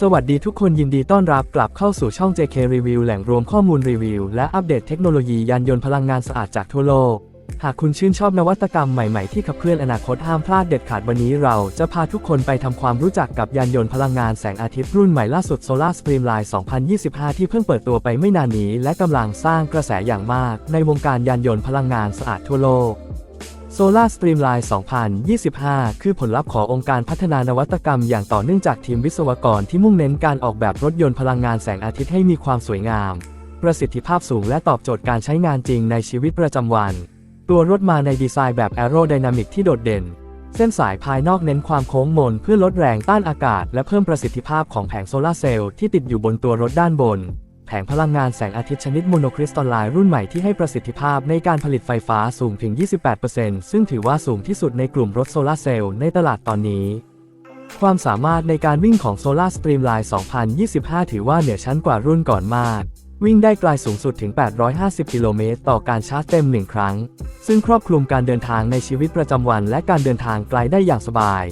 สวัสดีทุกคนยินดีต้อนรับกลับเข้าสู่ช่อง JK Review แหล่งรวมข้อมูลรีวิว และอัปเดตเทคโนโลยียานยนต์พลังงานสะอาดจากทั่วโลก หากคุณชื่นชอบนวัตกรรมใหม่ ๆ ที่ขับเคลื่อนอนาคตห้ามพลาดเด็ดขาดวันนี้เราจะพาทุกคนไปทำความรู้จักกับยานยนต์พลังงานแสงอาทิตย์รุ่นใหม่ล่าสุด Solar Streamline 2025 ที่เพิ่งเปิดตัวไปไม่นานนี้ และกำลังสร้างกระแสอย่างมาก ในวงการยานยนต์พลังงานสะอาดทั่วโลก Solar Streamline 2025 คือผลลัพธ์ขององค์การพัฒนานวัตกรรมอย่างต่อเนื่องจากทีมวิศวกรที่มุ่งเน้นการออกแบบรถยนต์พลังงานแสงอาทิตย์ให้มีความสวยงาม ประสิทธิภาพสูงและตอบโจทย์การใช้งานจริงในชีวิตประจำวัน ตัวรถมาในดีไซน์แบบแอโรไดนามิกที่โดดเด่น เส้นสายภายนอกเน้นความโค้งมนเพื่อลดแรงต้านอากาศ และเพิ่มประสิทธิภาพของแผงโซลาร์เซลล์ที่ติดอยู่บนตัวรถด้านบน แผงพลังงานแสงอาทิตย์ชนิดโมโนคริสตัลไลน์รุ่นใหม่ที่ให้ประสิทธิภาพในการผลิตไฟฟ้าสูงถึง 28%ซึ่งถือว่าสูงที่สุดในกลุ่มรถโซลาร์เซลล์ในตลาดตอนนี้ ความสามารถในการวิ่งของ Solar Streamline 2025 ถือว่าเหนือชั้นกว่ารุ่นก่อนมาก วิ่งได้ไกลสูงสุดถึง 850 กิโลเมตรต่อการชาร์จเต็ม 1 ครั้ง ซึ่งครอบคลุมการเดินทางในชีวิตประจำวันและการเดินทางไกลได้อย่างสบาย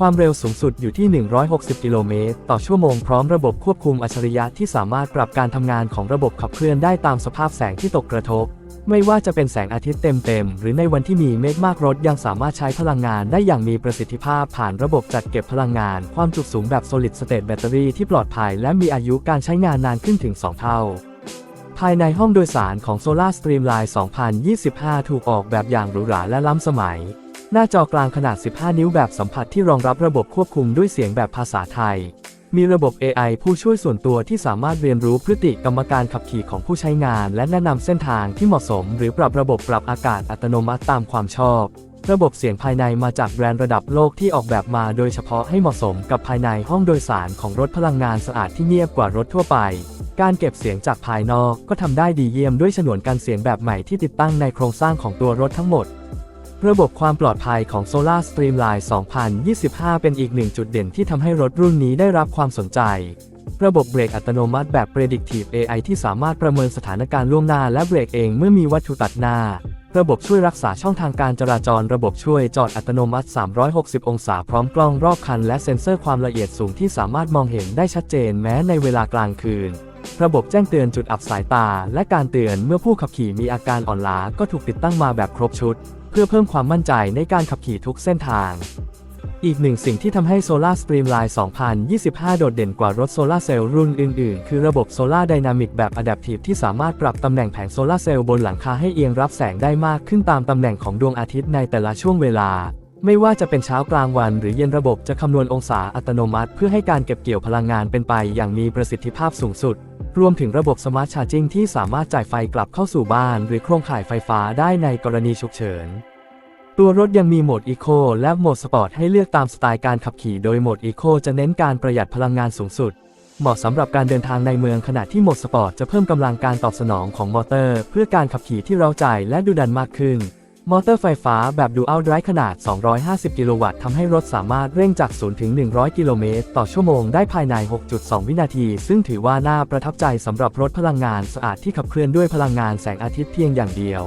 ความเร็วสูงสุดอยู่ที่ 160 กิโลเมตรต่อชั่วโมงพร้อมระบบควบคุมอัจฉริยะที่สามารถปรับการทำงานของระบบขับเคลื่อนได้ตามสภาพแสงที่ตกกระทบ ไม่ว่าจะเป็นแสงอาทิตย์เต็มๆ หรือในวันที่มีเมฆมากรถยังสามารถใช้พลังงานได้อย่างมีประสิทธิภาพผ่านระบบจัดเก็บพลังงาน ความจุสูงแบบ solid state battery ที่ปลอดภัยและมีอายุการใช้งานนานขึ้นถึง 2 เท่าภายในห้องโดยสารของ Solar Streamline 2025 ถูกออกแบบอย่างหรูหราและล้ำสมัย หน้าจอกลางขนาด 15 นิ้วแบบสัมผัสที่รองรับระบบควบคุมด้วยเสียงแบบภาษาไทย มีระบบ AI ผู้ช่วยส่วนตัวที่สามารถเรียนรู้พฤติกรรมการขับขี่ของผู้ใช้งาน และแนะนำเส้นทางที่เหมาะสม หรือปรับระบบปรับอากาศอัตโนมัติตามความชอบระบบเสียงภายในมาจากแบรนด์ระดับโลกที่ออกแบบมาโดยเฉพาะให้เหมาะสมกับภายในห้องโดยสารของรถพลังงานสะอาดที่เงียบกว่ารถทั่วไป การเก็บเสียงจากภายนอกก็ทำได้ดีเยี่ยมด้วยฉนวนกันเสียงแบบใหม่ที่ติดตั้งในโครงสร้างของตัวรถทั้งหมด ระบบความปลอดภัยของ Solar Streamline 2025 เป็นอีกหนึ่งจุดเด่นที่ทำให้รถรุ่นนี้ได้รับความสนใจ ระบบเบรกอัตโนมัติแบบ Predictive AI ที่สามารถประเมินสถานการณ์ล่วงหน้าและเบรกเองเมื่อมีวัตถุตัดหน้า ระบบช่วยรักษาช่องทางการจราจร ระบบช่วยจอดอัตโนมัติ 360 องศาพร้อมกล้องรอบคัน และเซ็นเซอร์ความละเอียดสูงที่สามารถมองเห็นได้ชัดเจนแม้ในเวลากลางคืนระบบแจ้งเตือนจุดอับสายตา และการเตือนเมื่อผู้ขับขี่มีอาการอ่อนล้าก็ถูกติดตั้งมาแบบครบชุด เพื่อเพิ่มความมั่นใจในการขับขี่ทุกเส้นทาง อีกหนึ่งสิ่งที่ทำให้ Solar Streamline 2025 โดดเด่นกว่ารถโซลาเซลล์รุ่นอื่น ๆ คือระบบ Solar Dynamic แบบ Adaptive ที่สามารถปรับตำแหน่งแผงโซลาเซลล์บนหลังคาให้เอียงรับแสงได้มากขึ้นตามตำแหน่งของดวงอาทิตย์ในแต่ละช่วงเวลาไม่ว่าจะเป็นเช้ากลางวันหรือเย็นระบบจะคำนวณองศาอัตโนมัติ เพื่อให้การเก็บเกี่ยวพลังงานเป็นไปอย่างมีประสิทธิภาพสูงสุด รวมถึงระบบ Smart Charging ที่สามารถจ่ายไฟกลับเข้าสู่บ้าน หรือโครงข่ายไฟฟ้าได้ในกรณีฉุกเฉิน ตัวรถยังมีโหมด Eco และโหมด Sport ให้เลือกตามสไตล์การขับขี่โดยโหมด Eco จะเน้นการประหยัดพลังงานสูงสุด เหมาะสำหรับการเดินทางในเมืองขณะที่โหมด Sport จะเพิ่มกำลังการตอบสนองของมอเตอร์ เพื่อการขับขี่ที่เราใจและดุดันมากขึ้น มอเตอร์ไฟฟ้าแบบ Dual Drive ขนาด 250 กิโลวัตต์ทำให้รถสามารถเร่งจาก 0 ถึง 100 กิโลเมตร ต่อชั่วโมงได้ภายใน 6.2 วินาที ซึ่งถือว่าน่าประทับใจสำหรับรถพลังงานสะอาดที่ขับเคลื่อนด้วยพลังงานแสงอาทิตย์เพียงอย่างเดียว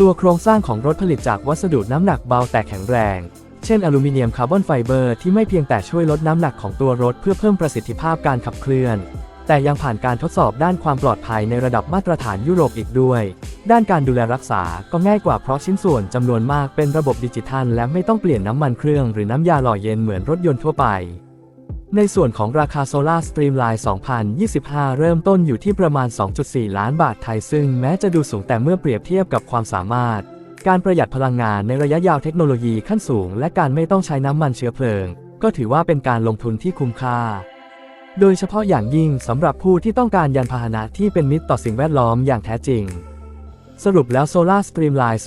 ตัวโครงสร้างของรถผลิตจากวัสดุน้ำหนักเบาแต่แข็งแรง เช่นอลูมิเนียมคาร์บอนไฟเบอร์ที่ไม่เพียงแต่ช่วยลดน้ำหนักของตัวรถเพื่อเพิ่มประสิทธิภาพการขับเคลื่อน แต่ยังผ่านการทดสอบด้านความปลอดภัยในระดับมาตรฐานยุโรปอีกด้วย ด้านการดูแลรักษาก็ง่ายกว่าเพราะชิ้นส่วนจำนวนมากเป็นระบบดิจิทัล และไม่ต้องเปลี่ยนน้ำมันเครื่องหรือน้ำยาหล่อเย็นเหมือนรถยนต์ทั่วไป ในส่วนของราคา Solar Streamline 2025 เริ่มต้นอยู่ที่ประมาณ 2.4 ล้านบาทไทยซึ่งแม้จะดูสูงแต่เมื่อเปรียบเทียบกับความสามารถ การประหยัดพลังงานในระยะยาวเทคโนโลยีขั้นสูง และการไม่ต้องใช้น้ำมันเชื้อเพลิง ก็ถือว่าเป็นการลงทุนที่คุ้มค่าโดยเฉพาะอย่างยิ่งสำหรับผู้ที่ต้องการยานพาหนะที่เป็นมิตรต่อสิ่งแวดล้อมอย่างแท้จริง สรุปแล้ว Solar Streamline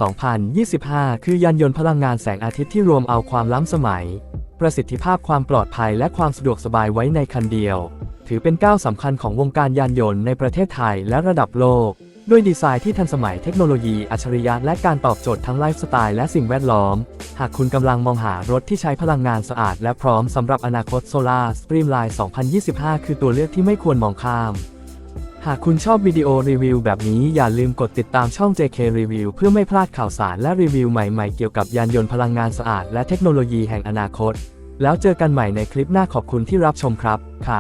2025 คือยานยนต์พลังงานแสงอาทิตย์ที่รวมเอาความล้ำสมัย ประสิทธิภาพความปลอดภัยและความสะดวกสบายไว้ในคันเดียว ถือเป็นก้าวสำคัญของวงการยานยนต์ในประเทศไทยและระดับโลก ด้วยดีไซน์ที่ทันสมัยเทคโนโลยีอัจฉริยะและการตอบโจทย์ทั้งไลฟ์สไตล์และสิ่งแวดล้อม หากคุณกำลังมองหารถที่ใช้พลังงานสะอาดและพร้อมสำหรับอนาคต Solar Streamline 2025 คือตัวเลือกที่ไม่ควรมองข้าม หากคุณชอบวิดีโอรีวิวแบบนี้อย่าลืมกดติดตามช่อง JK Review เพื่อไม่พลาดข่าวสารและรีวิวใหม่ๆ เกี่ยวกับยานยนต์พลังงานสะอาดและเทคโนโลยีแห่งอนาคต แล้วเจอกันใหม่ในคลิปหน้าขอบคุณที่รับชมครับ ค่ะ